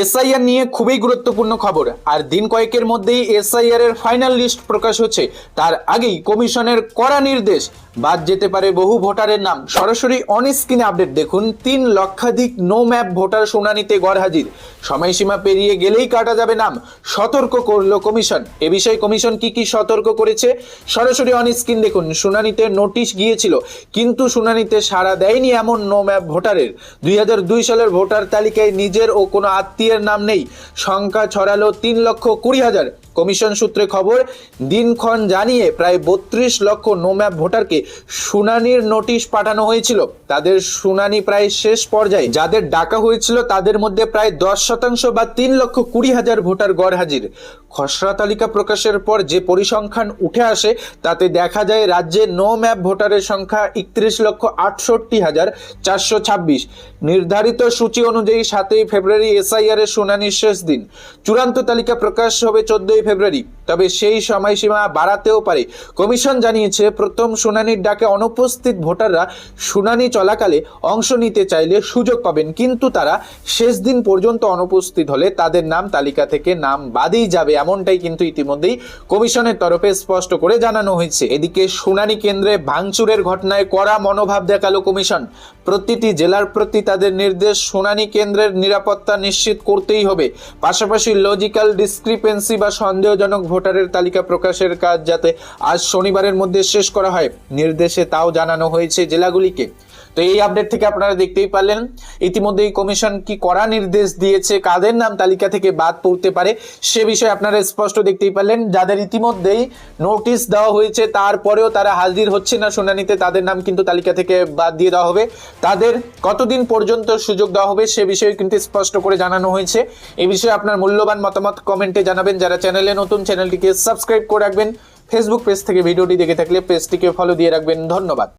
SIR নিয়ে খুবই গুরুত্বপূর্ণ খবর। আর দিন কয়েকের মধ্যেই এসআইআর এর ফাইনাল লিস্ট প্রকাশ হচ্ছে। তার আগেই কমিশনের কড়া নির্দেশ বাদ যেতে পারে বহু ভোটারের নাম। সরাসরি অন স্ক্রিনে আপডেট দেখুন, তিন লক্ষাধিক নো ম্যাপ ভোটার শুনানিতে গড় হাজির। সময়সীমা পেরিয়ে গেলেই কাটা যাবে নাম। সতর্ক করল কমিশন। এ বিষয়ে কমিশন কি কি সতর্ক করেছে? সরাসরি অন স্ক্রিন দেখুন, শুনানিতে নোটিশ গিয়েছিল, কিন্তু শুনানিতে সাড়া দেয়নি এমন নো ম্যাপ ভোটারের। দুই হাজার দুই সালের ভোটার তালিকায় নিজের ও কোনো আত্মীয়ের নাম নেই। সংখ্যা ছড়ালো তিন লক্ষ কুড়ি হাজার। কমিশন সূত্রে খবর, দিনক্ষণ জানিয়ে প্রায় বত্রিশ লক্ষ নো ম্যাপ ভোটারকে শুনানির নোটিশ পাঠানো হয়েছিল। তাদের শুনানি প্রায় শেষ পর্যায়ে যাদের ডাকা হয়েছিল তাদের মধ্যে প্রায় দশ শতাংশ বা তিন লক্ষ কুড়ি হাজার ভোটার গড় হাজির। খসড়া তালিকা প্রকাশের পর যে পরিসংখ্যান উঠে আসে, তাতে দেখা যায় রাজ্যে নো ম্যাপ ভোটারের সংখ্যা একত্রিশ লক্ষ আটষট্টি হাজার চারশো ছাব্বিশ। নির্ধারিত সূচি অনুযায়ী সাতই ফেব্রুয়ারি এসআইআর এর শুনানির শেষ দিন। চূড়ান্ত তালিকা প্রকাশ হবে চোদ্দই ফেব্রুয়ারি। তবে সেই সময়সীমা বাড়াতেও পারে। কমিশন জানিয়েছে, প্রথম শুনানির ডাকে অনুপস্থিত ভোটাররা শুনানি চলাকালে অংশ নিতে চাইলে সুযোগ পাবেন, কিন্তু তারা শেষ দিন পর্যন্ত অনুপস্থিত হলে তাদের নাম তালিকা থেকে নাম বাদেই যাবে, এমনটাই কিন্তু ইতিমধ্যেই কমিশনের তরফে স্পষ্ট করে জানানো হয়েছে। এদিকে শুনানি কেন্দ্রে ভাঙচুরের ঘটনায় কড়া মনোভাব দেখাল কমিশন। প্রতিটি জেলার প্রতি তাদের নির্দেশ শুনানি কেন্দ্রের নিরাপত্তা নিশ্চিত করতেই হবে। পাশাপাশি লজিক্যাল ডিসক্রিপেন্সি বা সন্দেহজনক ভোটারের তালিকা প্রকাশের কাজ যাতে আজ শনিবারের মধ্যে শেষ করা হয়। নির্দেশে তাও জানানো হয়েছে জেলাগুলিকে। তো এই আপডেট থেকে আপনারা দেখতেই পারলেন। ইতিমধ্যেই কমিশন কি কড়া নির্দেশ দিয়েছে, কাদের নাম তালিকা থেকে বাদ পড়তে পারে, সে বিষয়ে আপনারা স্পষ্ট দেখতেই পারলেন। যাদের ইতিমধ্যেই নোটিশ দেওয়া হয়েছে, তারপরেও তারা হাজির হচ্ছে না শুনানিতে, তাদের নাম কিন্তু তালিকা থেকে বাদ দিয়ে দেওয়া হবে। তাদের কতদিন পর্যন্ত সুযোগ দেওয়া হবে, সে বিষয়ে কিন্তু স্পষ্ট করে জানানো হয়েছে। এই বিষয়ে আপনার মূল্যবান মতামত কমেন্টে জানাবেন। যারা চ্যানেলে নতুন, চ্যানেলটিকে সাবস্ক্রাইব করে রাখবেন। ফেসবুক পেজ থেকে ভিডিওটি দেখে থাকলে পেজটিকে ফলো দিয়ে রাখবেন। ধন্যবাদ।